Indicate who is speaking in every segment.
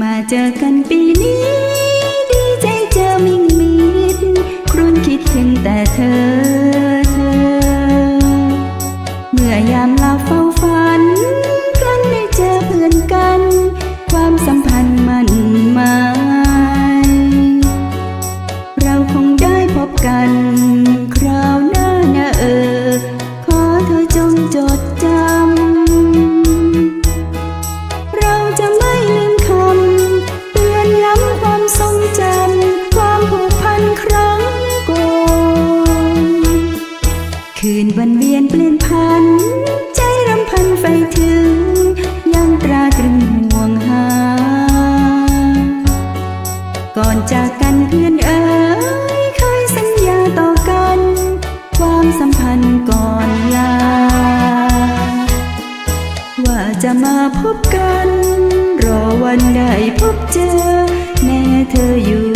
Speaker 1: มาเจอกันปีนี้ ดีใจเจอมิ่งมิดครุ่นคิดถึงแต่เธอเธอ เมื่อยามเราเฝ้าฝันครั้นได้เจอเพื่อนกัน ความสัมพันธ์มันหมายเราคงได้พบกัน คราวหน้านะเออ ขอเธอจงจด เปลี่ยนพัน ใจรำพันไฟถึง ยังตราตรึงห่วงหา ก่อนจากกันเพื่อนเอ๋ยเคยสัญญาต่อกัน ความสัมพันธ์ก่อนลา ว่าจะมาพบกัน รอวันได้พบเจอแม้เธออยู่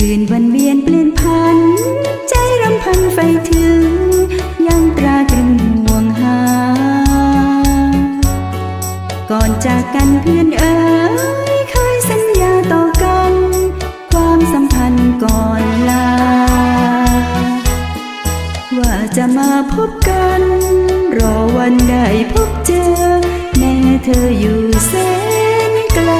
Speaker 1: คืนวันเวียนเปลี่ยนพัน ใจรำพันไฟถึง ยังตราตรึงห่วงหา ก่อนจากกันเพื่อนเอ๋ยเคยสัญญาต่อกัน ความสัมพันธ์ก่อนลา ว่าจะมาพบกัน รอวันได้พบเจอ แม้เธออยู่แสนไกล